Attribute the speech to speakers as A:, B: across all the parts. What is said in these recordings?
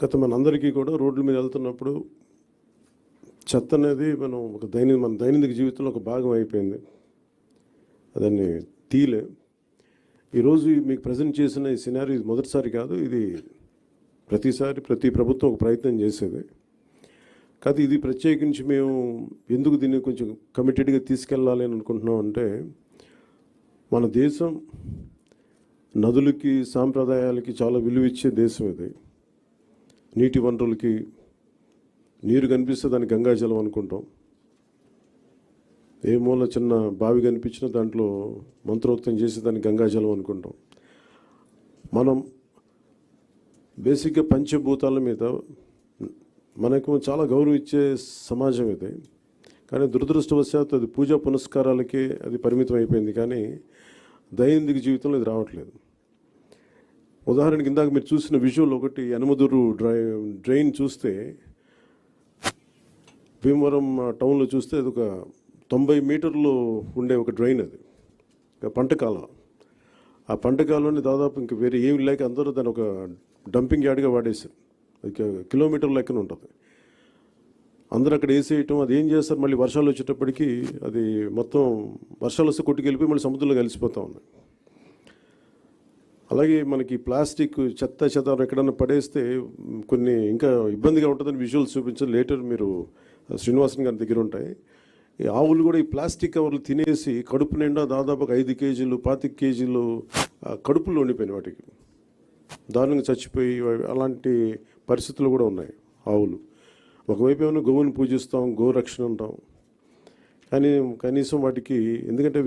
A: గత మనందరికీ కూడా రోడ్ల మీద వెళ్తున్నప్పుడు చెత్త అనేది మనం ఒక దైన మన దైనందిక జీవితంలో ఒక భాగం అయిపోయింది. దాన్ని తీలే. ఈరోజు మీకు ప్రజెంట్ చేసిన ఈ సినారీ ఇది మొదటిసారి కాదు ఇది ప్రతిసారి ప్రతి ప్రభుత్వం ఒక ప్రయత్నం చేసేది. కాదు ఇది ప్రత్యేకించి మేము ఎందుకు దీన్ని కొంచెం కమిటెడ్గా తీసుకెళ్ళాలి అని అనుకుంటున్నాం అంటే మన దేశం నదులకి సాంప్రదాయాలకి చాలా విలువ ఇచ్చే దేశం ఇది. నీటి వనరులకి నీరు కనిపిస్తే దాన్ని గంగాజలం అనుకుంటాం. ఏ మూల చిన్న బావి కనిపించినా దాంట్లో మంత్రోక్తం చేసి దాన్ని గంగాజలం అనుకుంటాం. మనం బేసిక్గా పంచభూతాల మీద మనకు చాలా గౌరవం ఇచ్చే సమాజం ఇది. కానీ దురదృష్టవశాత్తు అది పూజా పునస్కారాలకే అది పరిమితం అయిపోయింది. కానీ దైనందిక జీవితంలో ఇది రావట్లేదు. ఉదాహరణకి ఇందాక మీరు చూసిన విజువల్ ఒకటి యనమదురు డ్రై డ్రైన్ చూస్తే భీమవరం టౌన్లో చూస్తే అది ఒక తొంభై మీటర్లు ఉండే ఒక డ్రైన్ అది పంటకాలం ఆ పంట దాదాపు ఇంక వేరే ఏమి లేక అందరూ దాన్ని ఒక డంపింగ్ యార్డ్గా వాడేసారు అది కిలోమీటర్ లెక్కన ఉంటుంది. అందరూ అక్కడ వేసేయటం అది ఏం చేస్తారు? మళ్ళీ వర్షాలు వచ్చేటప్పటికి అది మొత్తం వర్షాలు వస్తే కొట్టుకెళ్ళిపోయి మళ్ళీ సముద్రంలో కలిసిపోతూ ఉంది అలాగే మనకి ప్లాస్టిక్ చెత్త చెదారం ఎక్కడన్నా పడేస్తే కొన్ని ఇంకా ఇబ్బందిగా ఉంటుందని విజువల్స్ చూపించారు లేటర్ మీరు శ్రీనివాసన్ గారి దగ్గర ఉంటాయి. ఈ ఆవులు కూడా ఈ ప్లాస్టిక్ కవర్లు తినేసి కడుపు నిండా దాదాపు ఒక ఐదు కేజీలు పాతిక కేజీలు కడుపులో ఉండిపోయినాయి వాటికి. దారుణంగా చచ్చిపోయి అలాంటి పరిస్థితులు కూడా ఉన్నాయి ఆవులు. ఒకవైపు ఏమైనా గోవుని పూజిస్తాం గోరక్షణ ఉంటాం కానీ కనీసం వాటికి ఎందుకంటే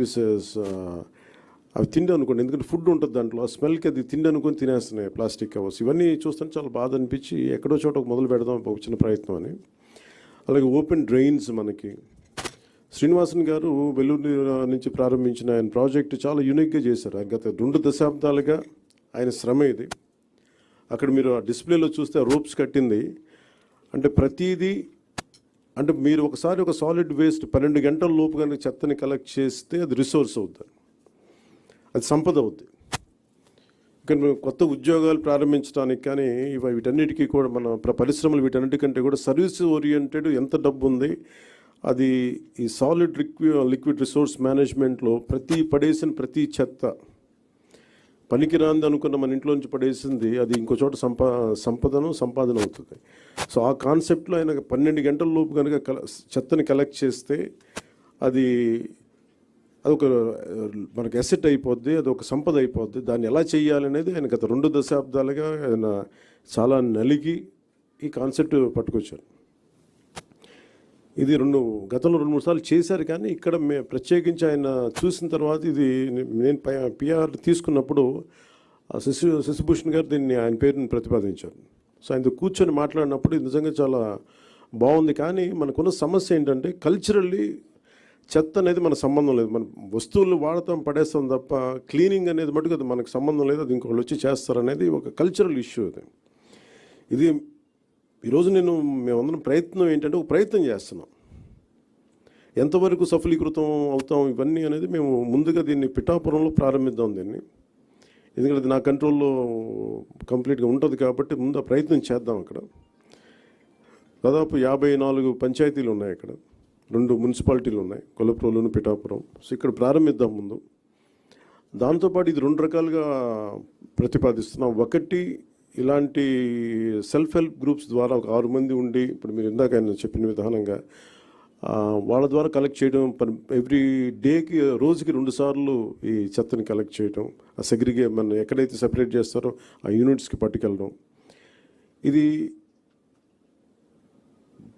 A: అవి తిండి అనుకోండి ఎందుకంటే ఫుడ్ ఉంటుంది దాంట్లో ఆ స్మెల్కి అది తిండి అనుకొని తినేస్తున్నాయి ప్లాస్టిక్ కవర్స్ ఇవన్నీ చూస్తుంటే చాలా బాధ అనిపించి ఎక్కడో చోట ఒక మొదలు పెడదాం ఒక చిన్న ప్రయత్నం అని. అలాగే ఓపెన్ డ్రైన్స్ మనకి. శ్రీనివాసన్ గారు వెల్లూరు నుంచి ప్రారంభించిన ఆయన ప్రాజెక్టు చాలా యూనిక్గా చేశారు. గత రెండు దశాబ్దాలుగా ఆయన శ్రమ ఇది. అక్కడ మీరు ఆ డిస్ప్లేలో చూస్తే రోప్స్ కట్టింది. అంటే ప్రతిదీ అంటే మీరు ఒకసారి ఒక సాలిడ్ వేస్ట్ పన్నెండు గంటల లోపు కనుక చెత్తని కలెక్ట్ చేస్తే అది రిసోర్స్ అవుతుంది అది సంపద అవుద్ది. ఇక్కడ మేము కొత్త ఉద్యోగాలు ప్రారంభించడానికి కానీ ఇవి వీటన్నిటికీ కూడా మన పరిశ్రమలు వీటన్నిటికంటే కూడా సర్వీస్ ఓరియంటెడ్ ఎంత డబ్బు ఉంది అది ఈ సాలిడ్ లిక్వి లిక్విడ్ రిసోర్స్ మేనేజ్మెంట్లో ప్రతి పడేసిన ప్రతి చెత్త పనికిరాంది అనుకున్న మన ఇంట్లో నుంచి పడేసింది అది ఇంకో చోట సంపా సంపదను సంపాదన అవుతుంది. సో ఆ కాన్సెప్ట్లో ఆయన పన్నెండు గంటల లోపు కనుక కల చెత్తని కలెక్ట్ చేస్తే అది అదొక మనకు అసెట్ అయిపోద్ది అది ఒక సంపద అయిపోద్ది. దాన్ని ఎలా చేయాలి అనేది ఆయన గత రెండు దశాబ్దాలుగా ఆయన చాలా నలిగి ఈ కాన్సెప్ట్ పట్టుకొచ్చారు. ఇది రెండు గతంలో రెండు మూడు సార్లు చేశారు కానీ ఇక్కడ మే ప్రత్యేకించి ఆయన చూసిన తర్వాత ఇది నేను పిఆర్ తీసుకున్నప్పుడు ఆ శశి శశిభూషణ్ గారు దీన్ని ఆయన పేరుని ప్రతిపాదించారు. సో ఆయన కూర్చొని మాట్లాడినప్పుడు ఇది నిజంగా చాలా బాగుంది. కానీ మనకున్న సమస్య ఏంటంటే కల్చరల్లీ చెత్త అనేది మన సంబంధం లేదు. మన వస్తువులు వాడతాం పడేస్తాం తప్ప క్లీనింగ్ అనేది మటుకు అది మనకు సంబంధం లేదు. అది ఇంకొకళ్ళు వచ్చి చేస్తారనేది ఒక కల్చరల్ ఇష్యూ అది. ఇది ఈరోజు నేను మేమందరం ప్రయత్నం ఏంటంటే ఒక ప్రయత్నం చేస్తున్నాం. ఎంతవరకు సఫలీకృతం అవుతాం ఇవన్నీ అనేది మేము ముందుగా దీన్ని పిఠాపురంలో ప్రారంభిద్దాం దీన్ని. ఎందుకంటే అది నా కంట్రోల్లో కంప్లీట్గా ఉంటుంది కాబట్టి ముందు ప్రయత్నం చేద్దాం అక్కడ. దాదాపు యాభై నాలుగు పంచాయతీలు ఉన్నాయి అక్కడ. రెండు మున్సిపాలిటీలు ఉన్నాయి కొలప్రోలును పిఠాపురం. సో ఇక్కడ ప్రారంభిద్దాం ముందు. దాంతోపాటు ఇది రెండు రకాలుగా ప్రతిపాదిస్తున్నాం. ఒకటి ఇలాంటి సెల్ఫ్ హెల్ప్ గ్రూప్స్ ద్వారా ఒక ఆరు మంది ఉండి ఇప్పుడు మీరు ఇందాక ఆయన చెప్పిన విధానంగా వాళ్ళ ద్వారా కలెక్ట్ చేయడం ఎవ్రీ డేకి రోజుకి రెండు సార్లు ఈ చెత్తని కలెక్ట్ చేయడం ఆ సెగ్రిగే మన ఎక్కడైతే సెపరేట్ చేస్తారో ఆ యూనిట్స్కి పట్టుకెళ్ళడం. ఇది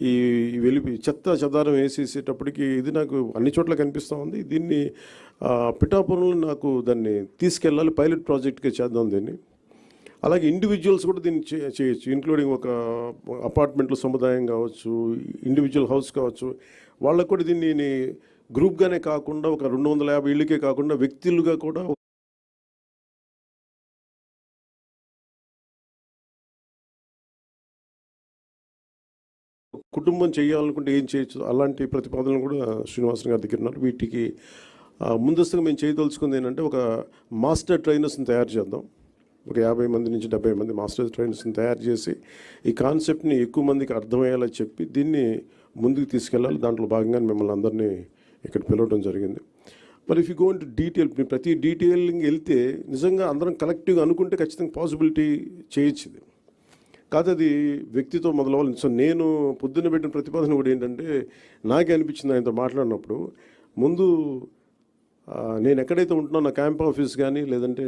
A: ఈ వెలిపి చెత్త చెదారం వేసేసేటప్పటికి ఇది నాకు అన్ని చోట్ల కనిపిస్తూ ఉంది. దీన్ని పిఠాపురంలో నాకు దాన్ని తీసుకెళ్ళాలి పైలట్ ప్రాజెక్ట్గా చేద్దాం దీన్ని. అలాగే ఇండివిజువల్స్ కూడా దీన్ని చే- చేయొచ్చు. ఇంక్లూడింగ్ ఒక అపార్ట్మెంట్లో సముదాయం కావచ్చు ఇండివిజువల్ హౌస్ కావచ్చు. వాళ్ళకు కూడా దీన్ని గ్రూప్గానే కాకుండా ఒక రెండు వందల యాభై ఇళ్ళకే కాకుండా వ్యక్తులుగా కూడా కుటుంబం చేయాలనుకుంటే ఏం చేయొచ్చు? అలాంటి ప్రతిపాదనలు కూడా శ్రీనివాసన్ గారి దగ్గర ఉన్నారు. వీటికి ముందస్తుగా మేము చేయదలుచుకుంది ఏంటంటే ఒక మాస్టర్ ట్రైనర్స్ని తయారు చేద్దాం. ఒక యాభై మంది నుంచి డెబ్బై మంది మాస్టర్ ట్రైనర్స్ని తయారు చేసి ఈ కాన్సెప్ట్ని ఎక్కువ మందికి అర్థమయ్యేలా చెప్పి దీన్ని ముందుకు తీసుకెళ్ళాలి. దాంట్లో భాగంగా మిమ్మల్ని అందరినీ ఇక్కడ పిలవడం జరిగింది. మరి if you gone to detail ప్రతి డీటెయిలింగ్ వెళ్తే నిజంగా అందరం కలెక్టివ్గా అనుకుంటే ఖచ్చితంగా పాసిబిలిటీ చేయొచ్చు కాదు అది వ్యక్తితో మొదలవ్వాలి. సో నేను పొద్దున్న పెట్టిన ప్రతిపాదన కూడా ఏంటంటే నాకే అనిపించింది ఆయనతో మాట్లాడినప్పుడు ముందు నేను ఎక్కడైతే ఉంటున్నా నా క్యాంప్ ఆఫీస్ కానీ లేదంటే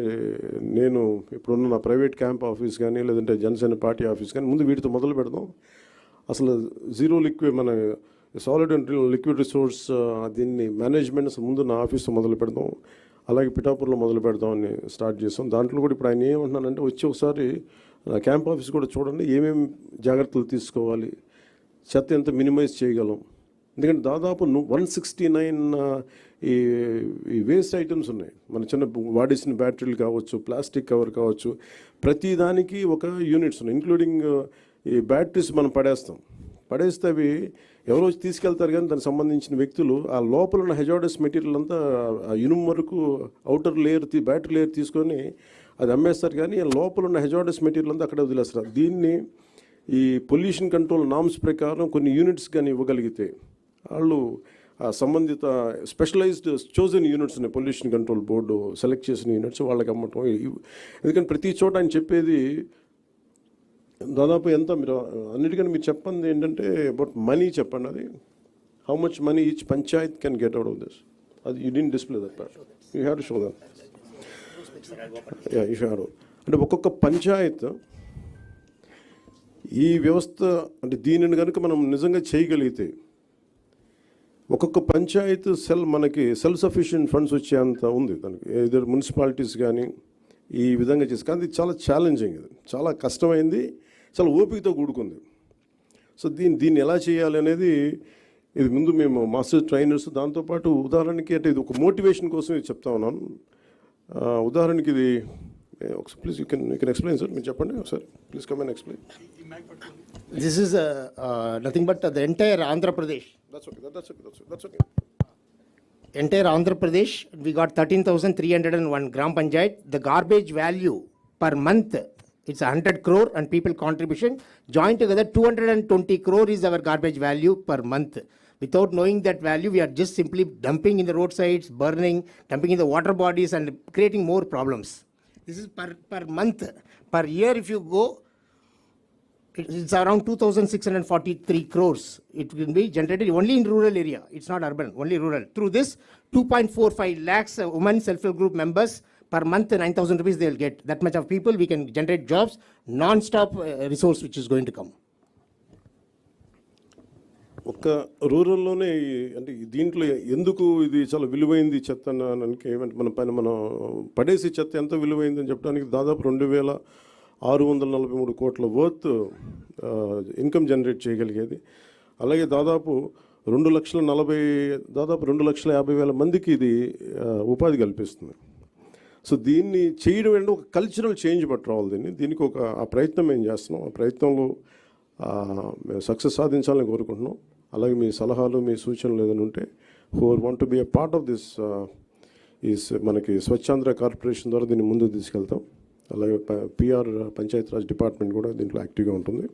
A: నేను ఇప్పుడున్న నా ప్రైవేట్ క్యాంప్ ఆఫీస్ కానీ లేదంటే జనసేన పార్టీ ఆఫీస్ కానీ ముందు వీటితో మొదలు పెడదాం. అసలు జీరో లిక్విడ్ మన సాలిడ్ అండ్ లిక్విడ్ రిసోర్స్ దీన్ని మేనేజ్మెంట్ అసలు ముందు నా ఆఫీస్తో మొదలు పెడదాం. అలాగే పిఠాపూర్లో మొదలు పెడదామని స్టార్ట్ చేస్తాం. దాంట్లో కూడా ఇప్పుడు ఆయన ఏమంటున్నానంటే వచ్చి ఒకసారి క్యాంప్ ఆఫీస్ కూడా చూడండి ఏమేమి జాగ్రత్తలు తీసుకోవాలి చెత్త ఎంత మినిమైజ్ చేయగలం. ఎందుకంటే దాదాపు వన్ సిక్స్టీ నైన్ ఈ ఈ వేస్ట్ ఐటమ్స్ ఉన్నాయి. మన చిన్న వాడేసిన బ్యాటరీలు కావచ్చు ప్లాస్టిక్ కవర్ కావచ్చు ప్రతి దానికి ఒక యూనిట్స్ ఉన్నాయి. ఇంక్లూడింగ్ ఈ బ్యాటరీస్ మనం పడేస్తాం. పడేస్తే అవి ఎవరో తీసుకెళ్తారు కానీ దానికి సంబంధించిన వ్యక్తులు ఆ లోపల ఉన్న హెజాడస్ మెటీరియల్ అంతా ఆ ఇనుము వరకు అవుటర్ లేయర్ తీ బ్యాటరీ లేయర్ తీసుకొని అది అమ్మేస్తారు కానీ లోపల ఉన్న హెజార్డస్ మెటీరియల్ అంతా అక్కడే వదిలేస్తారు. దీన్ని ఈ పొల్యూషన్ కంట్రోల్ నామ్స్ ప్రకారం కొన్ని యూనిట్స్ కానీ ఇవ్వగలిగితే వాళ్ళు ఆ సంబంధిత స్పెషలైజ్డ్ చోజన్ యూనిట్స్ ఉన్నాయి. పొల్యూషన్ కంట్రోల్ బోర్డు సెలెక్ట్ చేసిన యూనిట్స్ వాళ్ళకి అమ్మటం ఎందుకంటే ప్రతి చోట ఆయన చెప్పేది దాదాపు ఎంత మీరు అన్నిటికన్నా మీరు చెప్పండి ఏంటంటే అబౌట్ మనీ చెప్పండి. అది how much money each panchayat can get out of this. అది you then display that you have to show that. ఇషారు అంటే ఒక్కొక్క పంచాయత్ ఈ వ్యవస్థ అంటే దీనిని కనుక మనం నిజంగా చేయగలిగితే ఒక్కొక్క పంచాయత్ సెల్ మనకి సెల్ఫ్ సఫిషియెంట్ ఫండ్స్ వచ్చేంత ఉంది. దానికి ఏదో మున్సిపాలిటీస్ కానీ ఈ విధంగా చేసి కానీ ఇది చాలా ఛాలెంజింగ్ ఇది. చాలా కష్టమైంది చాలా ఓపికతో కూడుకుంది. సో దీన్ని దీన్ని ఎలా చేయాలి అనేది ఇది ముందు మేము మాస్టర్ ట్రైనర్స్ దాంతోపాటు ఉదాహరణకి అంటే ఇది ఒక మోటివేషన్ కోసం ఇది చెప్తా ఉన్నాను. ఉదాహరణకి ఇది ఒకసారి please you can you can explain sir మీరు చెప్పండి ఒకసారి please come and explain
B: This is uh, uh, nothing but the entire Andhra Pradesh.
A: That's okay that's okay that's that's okay
B: Entire Andhra Pradesh, we got 13,301 gram panchayat. The garbage value per month, it's 100 crore and people contribution. Joined together, 220 crore is our garbage value per month. Without knowing that value, we are just simply dumping in the roadsides, burning, dumping in the water bodies and creating more problems. This is per, per month. Per year, if you go, It's around 2,643 crores. It will be generated only in rural area. It's not urban, only rural. Through this, 2.45 lakhs women self-help group members per month, 9,000 rupees they'll get. That much of people, we can generate jobs, non-stop uh, resource which is going to come.
A: ఒక్క రూరల్లోనే అంటే దీంట్లో ఎందుకు ఇది చాలా విలువైంది చెత్త అనడానికి ఏమంటే మన పైన మనం పడేసి చెత్త ఎంత విలువైంది అని చెప్పడానికి దాదాపు రెండు వేల ఆరు వందల నలభై మూడు కోట్ల వర్త్ ఇన్కమ్ జనరేట్ చేయగలిగేది. అలాగే దాదాపు రెండు లక్షల నలభై దాదాపు రెండు లక్షల యాభై వేల మందికి ఇది ఉపాధి కల్పిస్తుంది. సో దీన్ని చేయడం అంటే ఒక కల్చరల్ చేంజ్ పట్టుకోవాలి దీన్ని. దీనికి ఒక ఆ ప్రయత్నం మేము చేస్తున్నాం? ఆ ప్రయత్నంలో మేము సక్సెస్ సాధించాలని కోరుకుంటున్నాం. అలాగే మీ సలహాలు మీ సూచనలు ఏదైనా ఉంటే who are want to be a part of this ఈ మనకి స్వచ్ఛాంధ్ర కార్పొరేషన్ ద్వారా దీన్ని ముందుకు తీసుకెళ్తాం. అలాగే పిఆర్ పంచాయత్ రాజ్ డిపార్ట్మెంట్ కూడా దీంట్లో యాక్టివ్గా ఉంటుంది.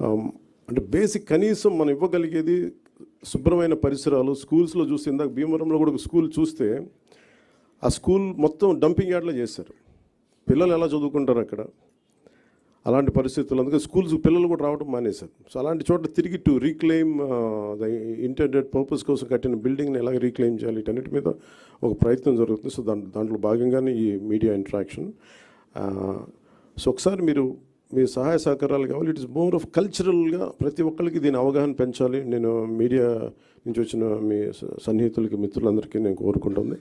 A: Um, అంటే బేసిక్ కనీసం మనం ఇవ్వగలిగేది శుభ్రమైన పరిసరాలు స్కూల్స్లో చూస్తే ఇందాక భీమవరంలో కూడా ఒక స్కూల్ చూస్తే ఆ స్కూల్ మొత్తం డంపింగ్ యార్డ్లో చేశారు. పిల్లలు ఎలా చదువుకుంటారు అక్కడ? అలాంటి పరిస్థితులు అందుకే స్కూల్స్ పిల్లలు కూడా రావడం మానేశారు. సో అలాంటి చోట తిరిగి to reclaim the internet purpose కోసం కట్టిన బిల్డింగ్ని ఎలా రీక్లెయిమ్ చేయాలి వీటన్నిటి మీద ఒక ప్రయత్నం జరుగుతుంది. సో దాని దాంట్లో భాగంగానే ఈ మీడియా ఇంటరాక్షన్ సో ఒకసారి మీరు మీ సహాయ సహకారాలు కావాలి. ఇట్ ఇస్ మోర్ ఆఫ్ కల్చరల్గా ప్రతి ఒక్కరికి దీని అవగాహన పెంచాలి. నేను మీడియా నుంచి వచ్చిన మీ సన్నిహితులకి మిత్రులందరికీ నేను కోరుకుంటుంది.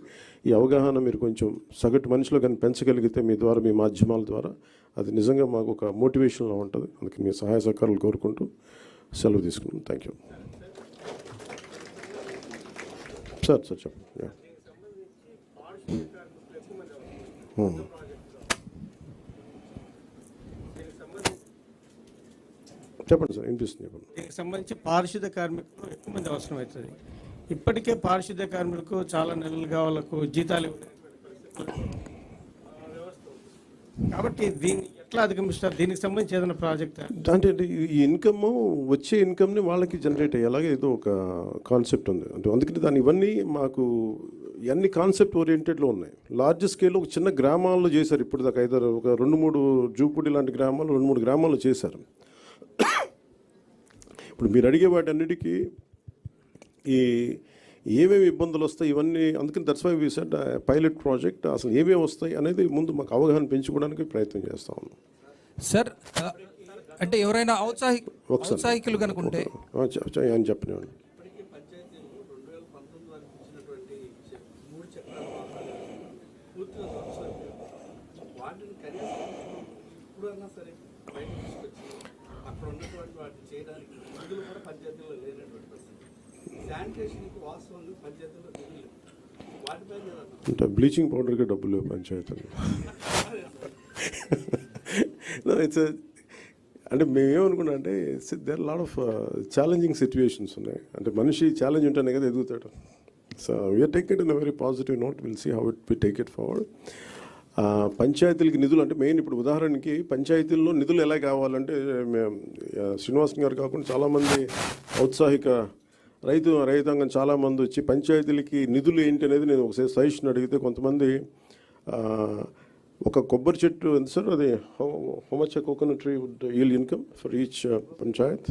A: ఈ అవగాహన మీరు కొంచెం సగటు మనిషిలో కానీ పెంచగలిగితే మీ ద్వారా మీ మాధ్యమాల ద్వారా అది నిజంగా మాకు ఒక మోటివేషన్లో ఉంటుంది. అందుకే మీ సహాయ సహకారాలు కోరుకుంటూ సెలవు తీసుకున్నాం. Thank you. సార్ సార్ చెప్పండి. చెప్పండి సార్ వినిపిస్తుంది చెప్పండి.
C: దీనికి సంబంధించి పారిశుద్ధ కార్మికులు ఎక్కువ మంది అవసరం అవుతుంది. ఇప్పటికే పారిశుద్ధ కార్మికులకు చాలా నెలలుగా వాళ్ళకు జీతాలు కాబట్టి దీన్ని ఎట్లా అధిగమిస్తారు? దీనికి సంబంధించి ఏదైనా ప్రాజెక్ట్?
A: అంటే ఈ ఇన్కమ్ వచ్చే ఇన్కమ్ని వాళ్ళకి జనరేట్ అయ్యేలాగా ఏదో ఒక కాన్సెప్ట్ ఉంది. అంటే అందుకని దాని ఇవన్నీ మాకు ఇవన్నీ కాన్సెప్ట్ ఓరియంటెడ్లో ఉన్నాయి. లార్జ్ స్కేల్లో ఒక చిన్న గ్రామాల్లో చేశారు. ఇప్పుడు దాకా ఐదారు ఒక రెండు మూడు జూపుడి లాంటి గ్రామాలు రెండు మూడు గ్రామాల్లో చేశారు. ఇప్పుడు మీరు అడిగే వాటన్నిటికీ ఈ ఏమేమి ఇబ్బందులు వస్తాయి ఇవన్నీ అందుకని దట్స్ వై పైలట్ ప్రాజెక్ట్ అసలు ఏమేమి వస్తాయి అనేది ముందు మాకు అవగాహన పెంచుకోవడానికి ప్రయత్నం చేస్తా ఉన్నాం.
D: సార్ ఆ, అంటే ఎవరైనా ఔత్సాహి
A: ఒకసారి.
D: ఔత్సాహికులు కనుకుంటే.
A: చెప్పనివ్వండి
E: వాటిని కనీసం ఇప్పుడన్నా సరే బయట తీసుకొచ్చి అక్కడ ఉన్నటువంటి వాటిని చేయడానికి నిధులు కూడా పంచాయతీలో లేనటువంటి పరిస్థితి శానిటేషన్కి వాస్తవంగా పంచాయతీలో నిధులు లేవు. వాటిపైన ఏదన్నా
A: అంటే బ్లీచింగ్ పౌడర్కి డబ్బులు లేవు పంచాయతీలు. ఇట్స్ అంటే మేమేమనుకున్నా అంటే there lot of challenging situations ఉన్నాయి. అంటే మనిషి ఛాలెంజ్ ఉంటేనే కదా ఎదుగుతాడు. So we are take it in a very positive note will see how it be take it forward పంచాయతీలకి నిధులు అంటే మెయిన్ ఇప్పుడు ఉదాహరణకి పంచాయతీల్లో నిధులు ఎలా కావాలంటే మేము uh, గారు కాకుండా చాలామంది ఔత్సాహిక రైతు రైతాంగం చాలామంది వచ్చి పంచాయతీలకి నిధులు ఏంటి అనేది నేను ఒకసారి సజెషన్ అడిగితే కొంతమంది ఆ, ఒక కొబ్బరి చెట్టు ఎంత సార్ అది how much coconut tree would yield income for each panchayat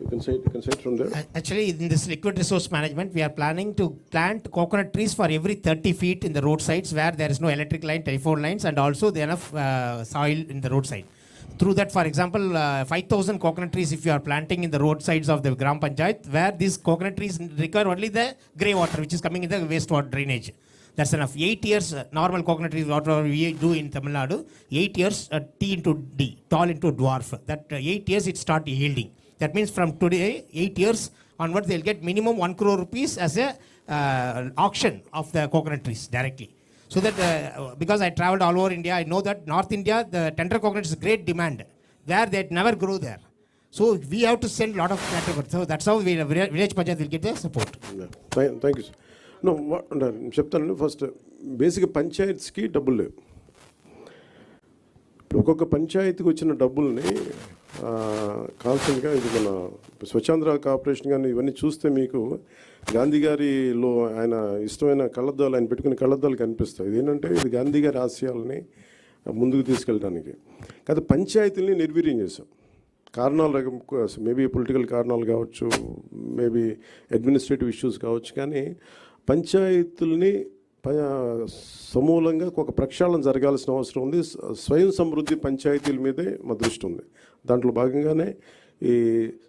A: you can site you can site from there
B: Actually, in this liquid resource management, we are planning to plant coconut trees for every 30 feet in the roadsides where there is no electric line, telephone lines, and also there enough uh, soil in the roadside. Through that, for example, uh, 5,000 coconut trees if you are planting in the roadsides of the Gram Panchayat, where these coconut trees require only the grey water which is coming in the wastewater drainage. That's enough. Eight years, uh, normal coconut trees, whatever we do in Tamil Nadu, eight years, uh, T into D, tall into dwarf. That uh, eight years it start yielding. That means from today, eight years onwards, they'll get minimum one crore rupees as a uh, auction of the coconut trees directly. So that because I travel all over India I know that north India the tender coconut is great demand they are that never grow there so we have to send lot of tender coconut so that's how we village panchayat will get the support
A: thank you sir చెప్తాను. First basic పంచాయత్స్కి డబ్బులు లేవు ఒక్కొక్క పంచాయతీకి వచ్చిన డబ్బుల్ని కాన్స్టెంట్గా ఇది మన స్వచ్ఛాంధ్ర కార్పొరేషన్ కానీ ఇవన్నీ చూస్తే మీకు గాంధీ గారిలో ఆయన ఇష్టమైన కళ్ళద్దాలు ఆయన పెట్టుకునే కళ్ళద్దాలు కనిపిస్తాయి. ఇదేంటంటే ఏంటంటే ఇది గాంధీ గారి ఆశయాలని ముందుకు తీసుకెళ్ళడానికి. కాదు పంచాయతీల్ని నిర్వీర్యం చేశాం. కారణాలు మేబీ పొలిటికల్ కారణాలు కావచ్చు మేబీ అడ్మినిస్ట్రేటివ్ ఇష్యూస్ కావచ్చు కానీ పంచాయతీల్ని ప- సమూలంగా ఒక ప్రక్షాళన జరగాల్సిన అవసరం ఉంది. స్వయం సమృద్ధి పంచాయతీల మీదే మా దృష్టి ఉంది. దాంట్లో భాగంగానే ఈ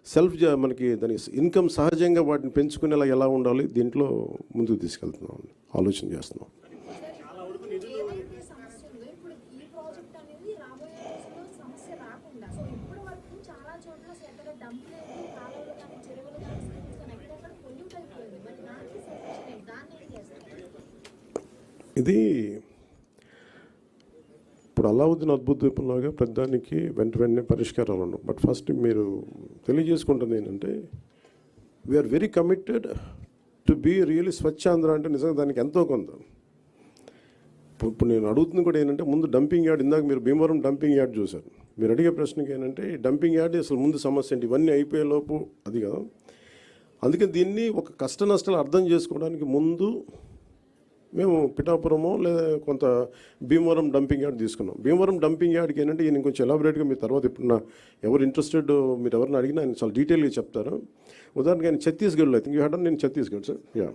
A: సెల్ఫ్ జ- మనకి దాని ఇన్కమ్ సహజంగా వాటిని పెంచుకునేలా ఎలా ఉండాలి దీంట్లో ముందుకు తీసుకెళ్తున్నాం ఆలోచన చేస్తున్నాం. ఇది ఇప్పుడు అలావుద్దీన్ అద్భుత దీపంలాగా ప్రతిదానికి వెంట వెంటనే పరిష్కారాలు ఉండవు. బట్ ఫస్ట్ మీరు తెలియజేసుకుంటుంది ఏంటంటే we are very committed to be really Swachh Andhra అంటే నిజంగా దానికి ఎంతో కొంత. ఇప్పుడు ఇప్పుడు నేను అడుగుతుంది కూడా ఏంటంటే ముందు డంపింగ్ యార్డ్ ఇందాక మీరు భీమవరం డంపింగ్ యార్డ్ చూశారు. మీరు అడిగే ప్రశ్నకి ఏంటంటే ఈ డంపింగ్ యార్డ్ అసలు ముందు సమస్య ఏంటి? ఇవన్నీ అయిపోయేలోపు అది కదా. అందుకే దీన్ని ఒక కష్ట నష్టాలు అర్థం చేసుకోవడానికి ముందు మేము పిఠాపురము లేదా కొంత భీమవరం డంపింగ్ యార్డ్ తీసుకున్నాం. భీమవరం డంపింగ్ యార్డ్కి ఏంటంటే ఈయన కొంచెం ఎలాబరేట్గా మీ తర్వాత ఇప్పుడు నా ఎవరు ఇంట్రెస్టెడ్ మీరు ఎవరిని అడిగినా ఆయన చాలా డీటెయిల్గా చెప్తారు. ఉదాహరణకి ఆయన ఛత్తీస్గఢ్లో ఐ థింక్ యూ హ్యాడ్ నేను ఛత్తీస్గఢ్ సార్? యా.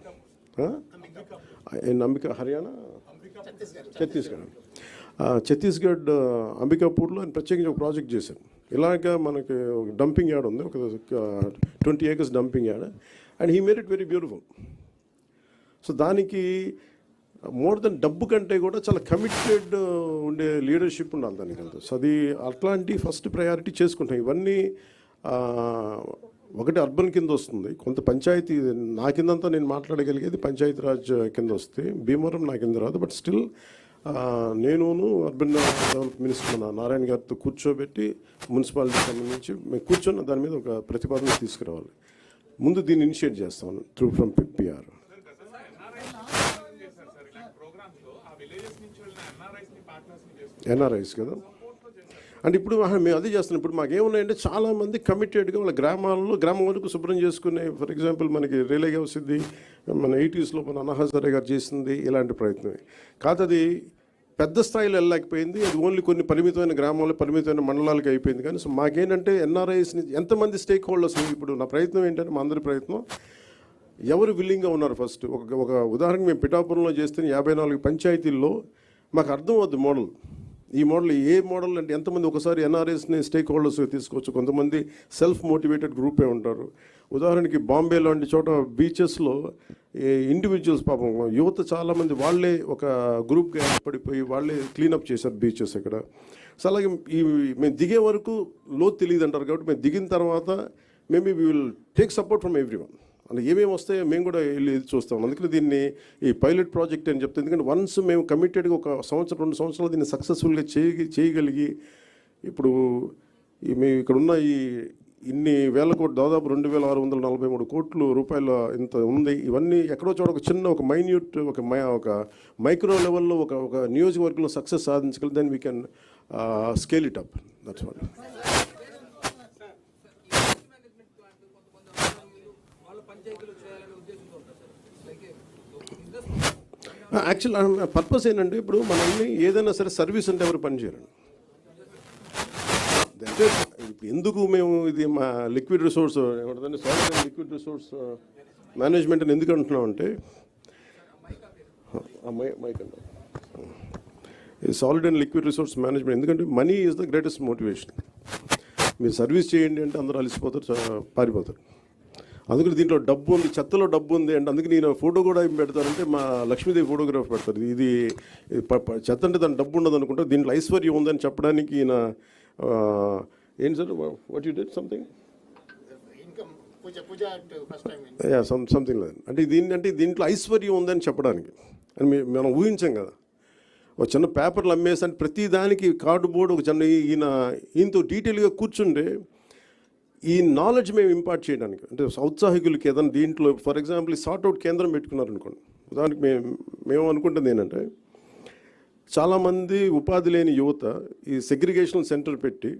A: అంబికా హర్యానా? ఛత్తీస్గఢ్. ఛత్తీస్గఢ్ అంబికాపూర్లో ఆయన ప్రత్యేకించి ఒక ప్రాజెక్ట్ చేశారు. ఇలాగ మనకి ఒక డంపింగ్ యార్డ్ ఉంది ఒక twenty acres dumping yard. And he made it very beautiful. So దానికి మోర్ దెన్ డబ్బు కంటే కూడా చాలా కమిటెడ్ ఉండే లీడర్షిప్ ఉండాలి దానికి అంతా. సో అది అట్లాంటి ఫస్ట్ ప్రయారిటీ చేసుకుంటాం. ఇవన్నీ ఒకటి అర్బన్ కింద వస్తుంది. కొంత పంచాయతీ నా కిందంతా నేను మాట్లాడగలిగేది పంచాయతీరాజ్ కింద వస్తే భీమవరం నా కింద రాదు. బట్ స్టిల్ నేనును అర్బన్ డెవలప్ మినిస్టర్ మన నారాయణ గారితో కూర్చోబెట్టి మున్సిపాలిటీ సంబంధించి మేము కూర్చొని దాని మీద ఒక ప్రతిపాదన తీసుకురావాలి. ముందు దీన్ని ఇనిషియేట్ చేస్తాను త్రూ ఫ్రమ్ పిఆర్ ఎన్ఆర్ఐస్ కదా? అంటే ఇప్పుడు మేము అదే చేస్తున్నాం. ఇప్పుడు మాకు ఏమున్నాయంటే కమిటెడ్గా వాళ్ళ గ్రామాల్లో గ్రామం వరకు శుభ్రం చేసుకునే ఫర్ ఎగ్జాంపుల్ మనకి రిలే వస్తుంది మన ఎయిటీస్లో మన అన్నహాసరే గారు చేసింది ఇలాంటి ప్రయత్నమే. కాదు అది పెద్ద స్థాయిలో వెళ్ళలేకపోయింది. అది ఓన్లీ కొన్ని పరిమితమైన గ్రామాలు పరిమితమైన మండలాలకు అయిపోయింది. కానీ సో మాకేంటంటే ఎన్ఆర్ఐస్ని ఎంతమంది స్టేక్ హోల్డర్స్ ఇప్పుడు నా ప్రయత్నం ఏంటంటే మా అందరి ప్రయత్నం ఎవరు విల్లింగ్గా ఉన్నారు ఫస్ట్ ఒక ఒక ఉదాహరణకు మేము పిఠాపురంలో చేస్తే యాభై నాలుగు పంచాయతీల్లో మాకు అర్థం అవుద్ది మోడల్ ఈ మోడల్ ఏ మోడల్ అంటే ఎంతమంది ఒకసారి ఎన్ఆర్ఎస్ని స్టేక్ హోల్డర్స్ తీసుకోవచ్చు కొంతమంది సెల్ఫ్ మోటివేటెడ్ గ్రూపే ఉంటారు. ఉదాహరణకి బాంబే లాంటి చోట బీచెస్లో ఇండివిజువల్స్ పాపం యువత చాలామంది వాళ్ళే ఒక గ్రూప్గా ఏర్పడిపోయి వాళ్ళే క్లీనప్ చేశారు బీచెస్ ఇక్కడ. సో అలాగే ఈ మేము దిగే వరకు లో తెలియదు అంటారు కాబట్టి మేము దిగిన తర్వాత maybe we will take support from everyone అలా ఏమేమి వస్తాయో మేము కూడా వెళ్ళి చూస్తాం. అందుకని దీన్ని ఈ పైలట్ ప్రాజెక్ట్ అని చెప్తే. ఎందుకంటే వన్స్ మేము కమిటెడ్గా ఒక సంవత్సరం రెండు సంవత్సరాలు దీన్ని సక్సెస్ఫుల్గా చేయ చేయగలిగి ఇప్పుడు ఈ మేము ఇక్కడ ఉన్న ఈ ఇన్ని వేల కోట్లు దాదాపు రెండు వేల ఆరు వందల నలభై మూడు కోట్లు రూపాయల ఇంత ఉంది. ఇవన్నీ ఎక్కడో చోట ఒక చిన్న ఒక మైన్యూట్ ఒక మై ఒక మైక్రో లెవెల్లో ఒక ఒక నియోజకవర్గంలో సక్సెస్ సాధించగలి దాన్ని we can scale it up that's what
D: వాళ్ళ పంచాయతీలు చేయాలనే ఉద్దేశంతో ఉంటారు సార్ లైక్
A: యాక్చువల్ పర్పస్ ఏంటంటే ఇప్పుడు మనల్ని ఏదైనా సరే సర్వీస్ అంటే ఎవరు పనిచేయరండి అంటే ఇప్పుడు ఎందుకు మేము ఇది మా లిక్విడ్ రిసోర్స్ ఏమంటుందంటే solid and liquid resource management అని ఎందుకు అంటున్నాం అంటే మైక్ అండి ఈ solid and liquid resource management ఎందుకంటే money is the greatest motivation మీరు సర్వీస్ చేయండి అంటే అందరూ అలసిపోతారు పారిపోతారు. అందుకని దీంట్లో డబ్బు ఉంది చెత్తలో డబ్బు ఉంది అంటే అందుకే నేను ఫోటో కూడా ఏం పెడతానంటే మా లక్ష్మీదేవి ఫోటోగ్రాఫ్ పెడతారు. ఇది చెత్త అంటే దాని డబ్బు ఉండదు అనుకుంటా. దీంట్లో ఐశ్వర్యం ఉందని చెప్పడానికి ఈయన ఏంటి
B: sir? What you did
A: something some something లేదు అంటే దీన్ని అంటే దీంట్లో ఐశ్వర్యం ఉందని చెప్పడానికి. అని మనం ఊహించాం కదా. ఒక చిన్న పేపర్లు అమ్మేసి అంటే ప్రతి దానికి కార్డు బోర్డు ఒక చిన్న ఈయన ఈయనతో డీటెయిల్గా కూర్చుంటే ఈ నాలెడ్జ్ మేము ఇంపార్ట్ చేయడానికి. అంటే ఔత్సాహికులకి ఏదైనా దీంట్లో ఫర్ ఎగ్జాంపుల్ ఈ సార్ట్అవుట్ కేంద్రం పెట్టుకున్నారు అనుకోండి దానికి మేము మేము అనుకుంటుంది ఏంటంటే చాలామంది ఉపాధి లేని యువత ఈ సెగ్రిగేషన్ సెంటర్ పెట్టి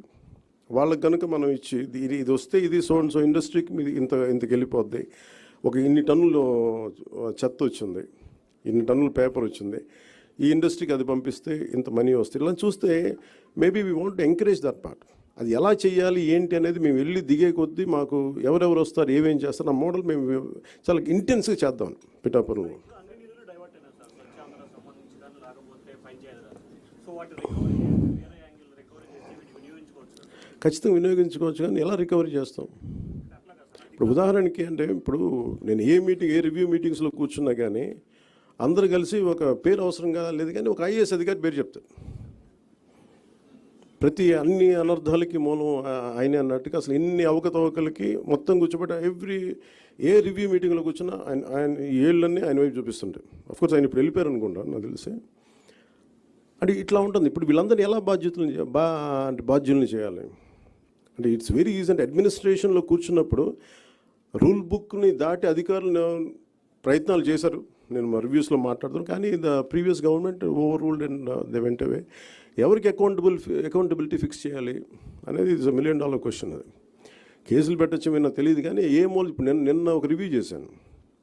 A: వాళ్ళకి కనుక మనం ఇచ్చి ఇది ఇది వస్తే ఇది సో అండ్ సో ఇండస్ట్రీకి మీది ఇంత ఇంతకు వెళ్ళిపోద్ది. ఒక ఇన్ని టన్నులు చెత్త వచ్చింది ఇన్ని టన్నులు పేపర్ వచ్చింది ఈ ఇండస్ట్రీకి అది పంపిస్తే ఇంత మనీ వస్తుంది ఇలా చూస్తే maybe we want encourage that part అది ఎలా చేయాలి ఏంటి అనేది మేము వెళ్ళి దిగే కొద్దీ మాకు ఎవరెవరు వస్తారు ఏమేం చేస్తారు ఆ మోడల్ మేము చాలా ఇంటెన్స్గా చేద్దాం పిఠాపురంలో. ఖచ్చితంగా వినియోగించుకోవచ్చు కానీ ఎలా రికవరీ చేస్తాం? ఇప్పుడు ఉదాహరణకి అంటే ఇప్పుడు నేను ఏ మీటింగ్ ఏ రివ్యూ మీటింగ్స్లో కూర్చున్నా కానీ అందరు కలిసి ఒక పేరు అవసరం కాదా లేదు కానీ ఒక ఐఏఎస్ అధికారి పేరు చెప్తారు. ప్రతి అన్ని అనర్థాలకి మూలం ఆయనే అన్నట్టుగా అసలు ఇన్ని అవకతవకలకి మొత్తం కూర్చోబెట్టి ఎవ్రీ ఏ రివ్యూ మీటింగ్లో కూర్చున్నా ఆయన ఆయన ఏళ్ళన్నీ ఆయన వైపు చూపిస్తుంటాయి కోర్స్ ఆయన ఇప్పుడు వెళ్ళిపోయారు అనుకుంటా నాకు తెలిసి. అంటే ఇట్లా ఉంటుంది. ఇప్పుడు వీళ్ళందరినీ ఎలా బాధ్యతలు బా అంటే బాధ్యుల్ని చేయాలి? అంటే ఇట్స్ వెరీ ఈజీ అంటే అడ్మినిస్ట్రేషన్లో కూర్చున్నప్పుడు రూల్ బుక్ని దాటి అధికారులు ప్రయత్నాలు చేశారు. నేను మా రివ్యూస్లో మాట్లాడుతున్నాను. కానీ the previous government over ruled and they వెంట అవే ఎవరికి అకౌంటబుల్ అకౌంటబిలిటీ ఫిక్స్ చేయాలి అనేది ఇట్స్ మిలియన్ డాలర్ క్వశ్చన్ అది. కేసులు పెట్టచ్చు నాకు తెలియదు కానీ ఏ మూల ఇప్పుడు నేను నిన్న ఒక రివ్యూ చేశాను.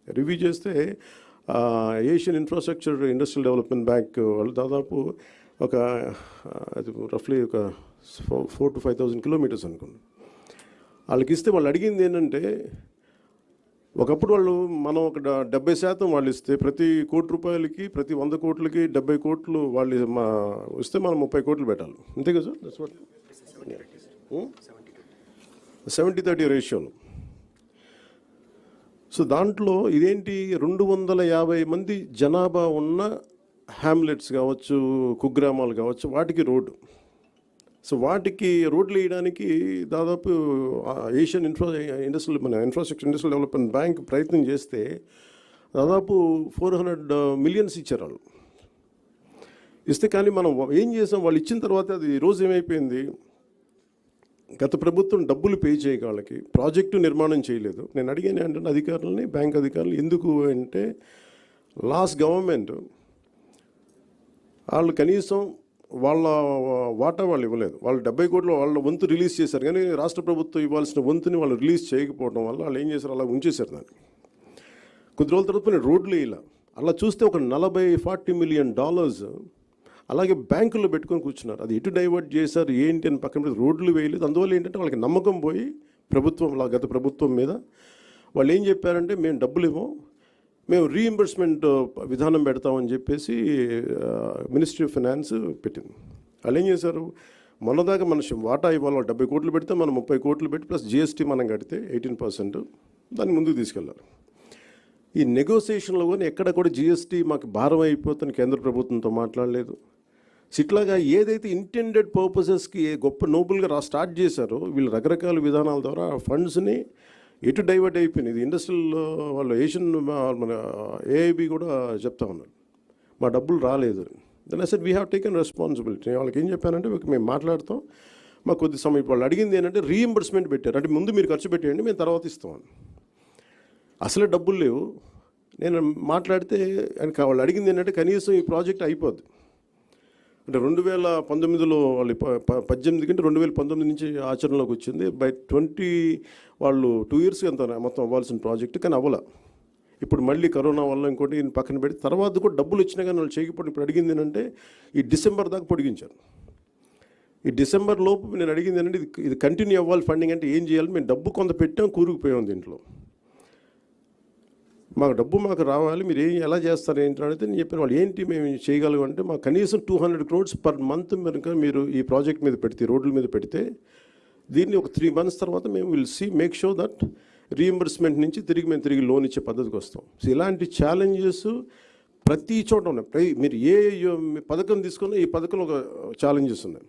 A: రివ్యూ చేస్తే Asian infrastructure industrial development bank వాళ్ళు దాదాపు ఒక అది రఫ్లీ ఒక four to five thousand kilometres అనుకోండి వాళ్ళకి ఇస్తే వాళ్ళు అడిగింది ఏంటంటే ఒకప్పుడు వాళ్ళు మనం ఒక డెబ్బై శాతం వాళ్ళు ఇస్తే ప్రతి కోటి రూపాయలకి ప్రతి వంద కోట్లకి డెబ్బై కోట్లు వాళ్ళు మా ఇస్తే మనం ముప్పై కోట్లు పెట్టాలి. అంతే కదా సార్? సెవెంటీ థర్టీ రేషియోలో సో దాంట్లో ఇదేంటి? రెండు వందల యాభై మంది జనాభా ఉన్న హ్యామ్లెట్స్ కావచ్చు కుగ్రామాలు కావచ్చు వాటికి రోడ్డు. సో వాటికి రోడ్లు వేయడానికి దాదాపు ఏషియన్ ఇన్ఫ్రా ఇండస్ట్రియల్ మన ఇన్ఫ్రాస్ట్రక్చర్ ఇండస్ట్రియల్ డెవలప్మెంట్ బ్యాంక్ ప్రయత్నం చేస్తే దాదాపు ఫోర్ హండ్రెడ్ మిలియన్స్ ఇచ్చారు వాళ్ళు. ఇస్తే కానీ మనం ఏం చేసాం? వాళ్ళు ఇచ్చిన తర్వాత అది రోజు ఏమైపోయింది? గత ప్రభుత్వం డబ్బులు పే చేయక వాళ్ళకి ప్రాజెక్టు నిర్మాణం చేయలేదు. నేను అడిగాను ఏంటంటే అధికారులని బ్యాంక్ అధికారులు ఎందుకు అంటే లాస్ట్ గవర్నమెంట్ వాళ్ళు కనీసం వాళ్ళ వాటా వాళ్ళు ఇవ్వలేదు. వాళ్ళు డెబ్బై కోట్లు వాళ్ళ వంతు రిలీజ్ చేశారు. కానీ రాష్ట్ర ప్రభుత్వం ఇవ్వాల్సిన వంతుని వాళ్ళు రిలీజ్ చేయకపోవడం వల్ల వాళ్ళు ఏం చేశారు? అలా ఉంచేశారు దాన్ని. కొద్ది రోజుల తర్వాత నేను రోడ్లు ఇలా అలా చూస్తే ఒక నలభై ఫార్టీ మిలియన్ డాలర్స్ అలాగే బ్యాంకుల్లో పెట్టుకొని కూర్చున్నారు. అది ఎటు డైవర్ట్ చేశారు? ఏంటి అని పక్కన రోడ్లు వేయలేదు. అందువల్ల ఏంటంటే వాళ్ళకి నమ్మకం పోయి ప్రభుత్వం గత ప్రభుత్వం మీద వాళ్ళు ఏం చెప్పారంటే మేము డబ్బులు ఇవ్వం మేము రీఎంబర్స్మెంట్ uh, విధానం పెడతామని చెప్పేసి మినిస్ట్రీ ఆఫ్ ఫైనాన్స్ పెట్టింది. వాళ్ళు ఏం చేశారు? మొన్నదాకా మన వాటా ఇవ్వాలి? డెబ్బై కోట్లు పెడితే మనం ముప్పై కోట్లు పెట్టి ప్లస్ జిఎస్టీ మనం కడితే ఎయిటీన్ పర్సెంట్ దాన్ని ముందుకు తీసుకెళ్ళాలి ఈ నెగోసియేషన్లో కానీ ఎక్కడ కూడా జిఎస్టీ మాకు భారం అయిపోతుంది కేంద్ర ప్రభుత్వంతో మాట్లాడలేదు. సిట్లాగా ఇట్లాగా ఏదైతే ఇంటెండెడ్ పర్పసెస్కి గొప్ప నోబుల్గా రా స్టార్ట్ చేశారో వీళ్ళు రకరకాల విధానాల ద్వారా ఫండ్స్ని ఎటు డైవర్ట్ అయిపోయింది. ఇది ఇండస్ట్రియల్ వాళ్ళు ఏషియన్ మన ఏఐబి కూడా చెప్తా ఉన్నారు. మా డబ్బులు రాలేదు then asset we have taken responsibility వాళ్ళకి ఏం చెప్పానంటే మేము మాట్లాడతాం. మాకు కొద్ది సమయం వాళ్ళు అడిగింది ఏంటంటే రీఎంబర్స్మెంట్ పెట్టారు. అంటే ముందు మీరు ఖర్చు పెట్టేయండి మేము తర్వాత ఇస్తామని అసలే డబ్బులు లేవు. నేను మాట్లాడితే వాళ్ళు అడిగింది ఏంటంటే కనీసం ఈ ప్రాజెక్ట్ అయిపోద్ది. అంటే రెండు వేల పంతొమ్మిదిలో వాళ్ళు ప- పద్దెనిమిది కంటే రెండు వేల పంతొమ్మిది నుంచి ఆచరణలోకి వచ్చింది. బై ట్వంటీ వాళ్ళు టూ ఇయర్స్ ఎంత మొత్తం అవ్వాల్సిన ప్రాజెక్ట్ కానీ అవ్వల. ఇప్పుడు మళ్ళీ కరోనా వల్ల ఇంకోటి ఈయన పక్కన పెట్టి తర్వాత కూడా డబ్బులు వచ్చినా కానీ వాళ్ళు చేయకపోవడం ఇప్పుడు అడిగింది ఏంటంటే ఈ డిసెంబర్ దాకా పొడిగించారు. ఈ డిసెంబర్ లోపు నేను అడిగింది ఏంటంటే ఇది ఇది కంటిన్యూ అవ్వాలి ఫండింగ్ అంటే ఏం చేయాలి? మేము డబ్బు కొంత పెట్టాం కూరుకుపోయాం దీంట్లో. మాకు డబ్బు మాకు రావాలి మీరు ఏం ఎలా చేస్తారు ఏంటి అని అడిగితే నేను చెప్పిన వాళ్ళు ఏంటి మేము చేయగలం అంటే మాకు కనీసం two hundred crores per month కనుక మీరు ఈ ప్రాజెక్ట్ మీద పెడితే రోడ్ల మీద పెడితే దీన్ని ఒక త్రీ మంత్స్ తర్వాత మేము will see make show that reimbursement నుంచి తిరిగి మేము తిరిగి లోన్ ఇచ్చే పద్ధతికి వస్తాం. సో ఇలాంటి ఛాలెంజెస్ ప్రతి చోట ఉన్నాయి. ప్రై మీరు ఏ పథకం తీసుకున్నా ఈ పథకంలో ఒక ఛాలెంజెస్ ఉన్నాయి.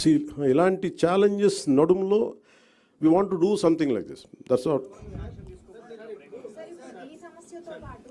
A: సో ఇలాంటి challenges నడుములో we want to do
F: something like this that's what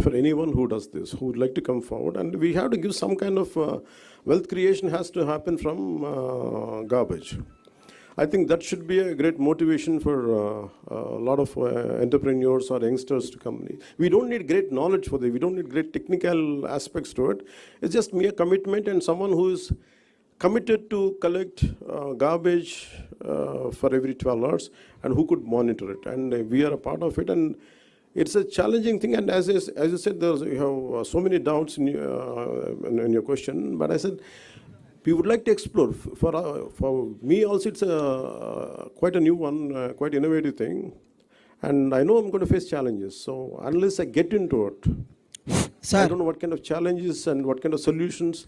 A: for anyone who does this, who would like to come forward, and we have to give some kind of uh, wealth creation has to happen from uh, garbage. I think that should be a great motivation for uh, a lot of uh, entrepreneurs or youngsters to come. We don't need great knowledge for this. We don't need great technical aspects to it. It's just mere commitment and someone who is committed to collect uh, garbage uh, for every 12 hours and who could monitor it. And uh, we are a part of it. And it's a challenging thing, and as, as you said, there's, you have uh, so many doubts in, uh, in, in your question, but I said, we would like to explore. For, uh, for me also, it's a, uh, quite a new one, uh, quite innovative thing. And I know I'm going to face challenges. So unless I get into it,
G: Sir.
A: I don't know what kind of challenges and what kind of solutions.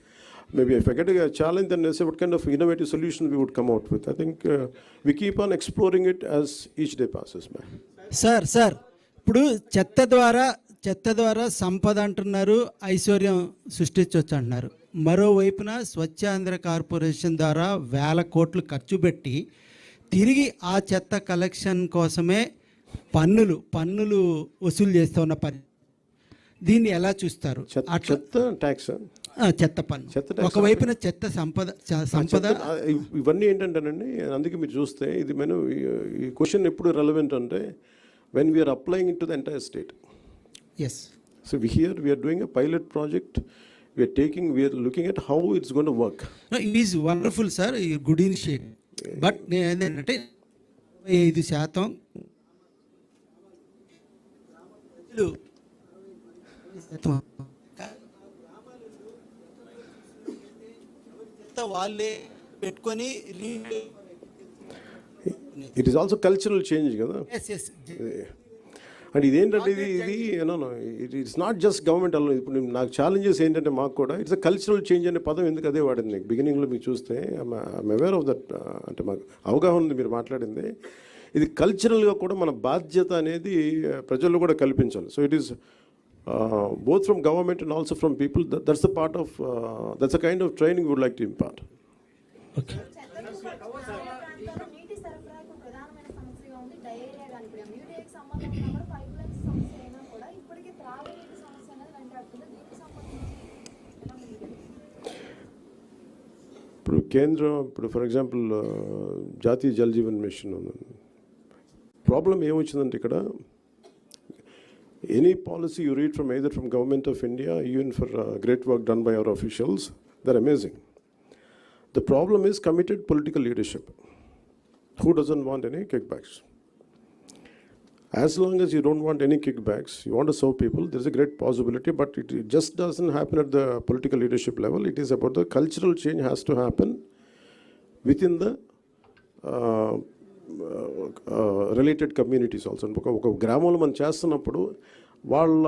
A: Maybe if I get a challenge, then I say what kind of innovative solution we would come out with. I think uh, we keep on exploring it as each day passes by.
G: Sir, sir. ఇప్పుడు చెత్త ద్వారా చెత్త ద్వారా సంపద అంటున్నారు ఐశ్వర్యం సృష్టించవచ్చు అంటున్నారు మరోవైపున స్వచ్ఛాంధ్ర కార్పొరేషన్ ద్వారా వేల కోట్లు ఖర్చు పెట్టి తిరిగి ఆ చెత్త కలెక్షన్ కోసమే పన్నులు పన్నులు వసూలు చేస్తూ ఉన్న పని దీన్ని ఎలా చూస్తారు?
A: చెత్త ట్యాక్స్.
G: చెత్త పన్ను.
A: చెత్త
G: ఒకవైపున చెత్త సంపద సంపద.
A: ఇవన్నీ ఏంటంటేనండి అందుకే మీరు చూస్తే ఇది మనం ఈ- ఈ క్వశ్చన్ ఎప్పుడు రెలవెంట్ అంటే when we are applying into the entire state.
G: Yes.
A: So we here we are doing a pilot project. We are taking, we are looking at how it's
G: going to work. No, it is wonderful, sir. Good initiative. But నేను ఏంటంటే ఐదు శాతం
H: వాళ్ళే పెట్టుకొని రీ
A: it is also cultural change కదా. And ఇదేంటంటే ఇది ఇది it it's not just government అలా ఇప్పుడు నాకు ఛాలెంజెస్ ఏంటంటే మాకు కూడా ఇట్స్ అ కల్చరల్ చేంజ్ అనే పదం ఎందుకు అదే వాడింది? నీకు బిగినింగ్లో మీకు చూస్తే ఐమ్ అవేర్ ఆఫ్ దట్ అంటే మాకు అవగాహన ఉంది మీరు మాట్లాడింది. ఇది కల్చరల్గా కూడా మన బాధ్యత అనేది uh, ప్రజల్లో కూడా కల్పించాలి. So it is both from government and also from people that's the part of that's a kind of training would like to impart
F: ప్రాంతాల్లో నీటి సరఫరాకు ప్రధానమైన సమస్యగా ఉంది డయేరియా కానీ ఇప్పుడు ఎంయూడీఏకి సంబంధం ఉన్నా కూడా పైప్ లైన్స్ సమస్య అయినా కూడా ఇప్పటికీ త్రాగునీటి సమస్య అనేది వెంటాడుతుంది దీనికి సంబంధించి ఎలా ఉంది
A: ఇప్పుడు కేంద్రం ఇప్పుడు ఫర్ ఎగ్జాంపుల్ జాతీయ జల్ జీవన్ మిషన్ ఉంది ప్రాబ్లం ఏమొచ్చిందంటే ఇక్కడ any policy you read from either from government of India even for great work done by our officials their amazing the problem is committed political leadership who doesn't want any kick as long as you don't want any kickbacks you want so people there is a great possibility but it just doesn't happen at the political leadership level it is about the cultural change has to happen with in the related communities also ఒక గ్రామంలో మనం చేస్తున్నప్పుడు వాళ్ళ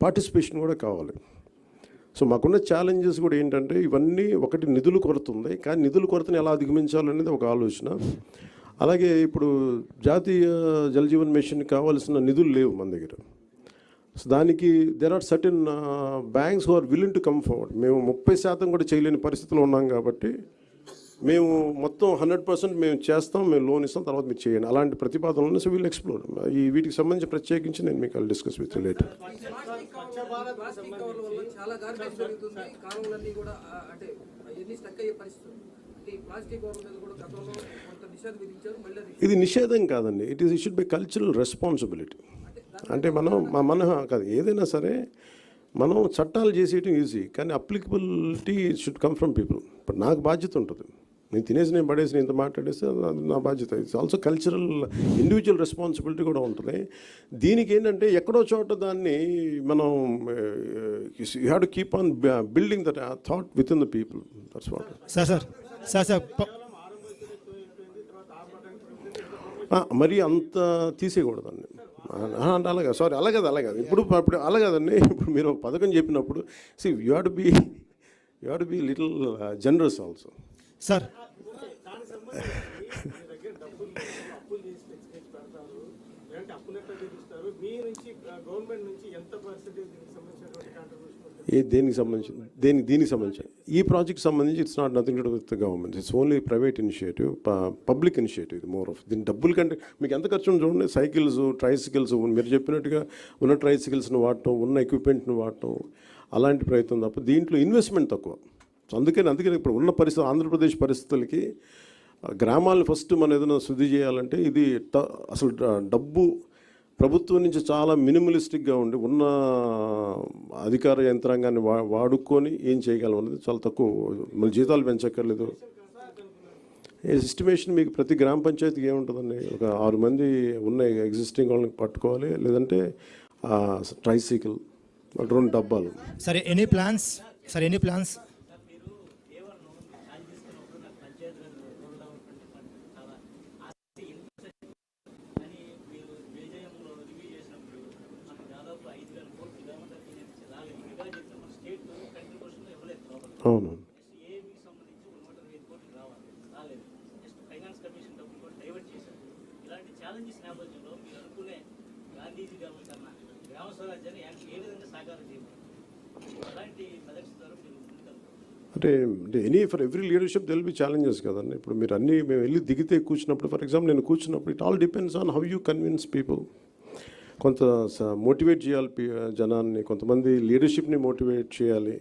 A: participation కూడా కావాలి. So మాకున్న challenges కూడా ఏంటంటే ఇవన్నీ ఒకటి నిధులు కొరత ఉంది కానీ నిధులు కొరతని ఎలా అధిగమించాలనేది ఒక ఆలోచన. అలాగే ఇప్పుడు జాతీయ జలజీవన్ మిషన్ కావాల్సిన నిధులు లేవు మన దగ్గర. సో దానికి there are certain banks are willing to come forward మేము ముప్పై శాతం కూడా చేయలేని పరిస్థితిలో ఉన్నాం కాబట్టి మేము మొత్తం హండ్రెడ్ పర్సెంట్ మేము చేస్తాం మేము లోన్ ఇస్తాం తర్వాత మీరు చేయండి. అలాంటి ప్రతిపాదనలు సో వీళ్ళు ఎక్స్ప్లోర్ ఈ వీటికి సంబంధించి ప్రత్యేకించి నేను మీకు డిస్కస్ విత్ లేటర్ ఇది నిషేధం కాదండి. It is it by cultural responsibility అంటే మనం మా- మన కాదు ఏదైనా సరే మనం చట్టాలు చేసేయటం ఈజీ కానీ applicability should come from people ఇప్పుడు నాకు బాధ్యత ఉంటుంది. నేను తినేసి నేను పడేసి నేను ఇంత మాట్లాడేస్తే అది నా బాధ్యత. It's also cultural individual responsibility కూడా ఉంటుంది. దీనికి ఏంటంటే ఎక్కడో చోట దాన్ని మనం you have to keep on building that thought with in the people that's what
H: sir sir sir sir ప-
A: ఆ, మరీ అంత తీసేయకూడదండి. అంటే అలాగే సారీ అలాగే అలాగే ఇప్పుడు ఇప్పుడు అలాగదండి. ఇప్పుడు మీరు ఒక పథకం చెప్పినప్పుడు see you have to
H: be
C: you have to be little generous also sir. మీ నుంచి గవర్నమెంట్ నుంచి ఎంత పర్సెంటేజ్ దీనికి సంబంధించినటువంటి కాంట్రిబ్యూషన్ ఉంటుంది
A: ఏ దేనికి సంబంధించి దేని దీనికి సంబంధించి. ఈ ప్రాజెక్ట్ సంబంధించి it's not nothing to with government it's only private initiative public initiative ఇది మోర్ ఆఫ్ దీని డబ్బులు కంటే మీకు ఎంత ఖర్చు చూడండి. సైకిల్స్ ట్రైసికల్స్ మీరు చెప్పినట్టుగా ఉన్న ట్రైసికల్స్ని వాడటం ఉన్న ఎక్విప్మెంట్ని వాడటం అలాంటి ప్రయత్నం తప్ప దీంట్లో ఇన్వెస్ట్మెంట్ తక్కువ. అందుకని అందుకని ఇప్పుడు ఉన్న పరిస్థితి ఆంధ్రప్రదేశ్ పరిస్థితులకి గ్రామాలను ఫస్ట్ మనం ఏదైనా శుద్ధి చేయాలంటే ఇది ట- అసలు డబ్బు ప్రభుత్వం నుంచి చాలా మినిమలిస్టిక్గా ఉండి ఉన్న అధికార యంత్రాంగాన్ని వా వాడుకొని ఏం చేయగలం అనేది చాలా తక్కువ. మన జీతాలు పెంచక్కర్లేదు. ఎస్టిమేషన్ మీకు ప్రతి గ్రామ పంచాయతీకి ఏముంటుందండి? ఒక ఆరు మంది ఉన్న ఎగ్జిస్టింగ్ వాళ్ళని పట్టుకోవాలి లేదంటే ట్రైసైకిల్ రెండు డబ్బాలు.
H: సరే ఎనీ ప్లాన్స్? సరే ఎనీ ప్లాన్స్
A: అవును
I: ఫైనాన్స్ కమిషన్ డబ్బులు కూడా డైవర్ట్ చేశారు ఇలాంటి ఛాలెంజెస్ నేపథ్యంలో మీరు అనుకునే గాంధీజీ గారి కన్నా గ్రామ స్వరాజ్యాన్ని ఏ- ఏ విధంగా సాకారం చేయబోతున్నారు అలాంటి మెథడ్స్ ద్వారా మీరు ముందుకెళ్తారు
A: అంటే అంటే any bishop there'll be challenges కదండి? ఇప్పుడు మీరు అన్నీ మేము వెళ్ళి దిగితే కూర్చున్నప్పుడు ఫర్ ఎగ్జాంపుల్ నేను కూర్చున్నప్పుడు it all depends on how you convince people కొంత మోటివేట్ చేయాలి జనాన్ని కొంతమంది లీడర్షిప్ని మోటివేట్ చేయాలి.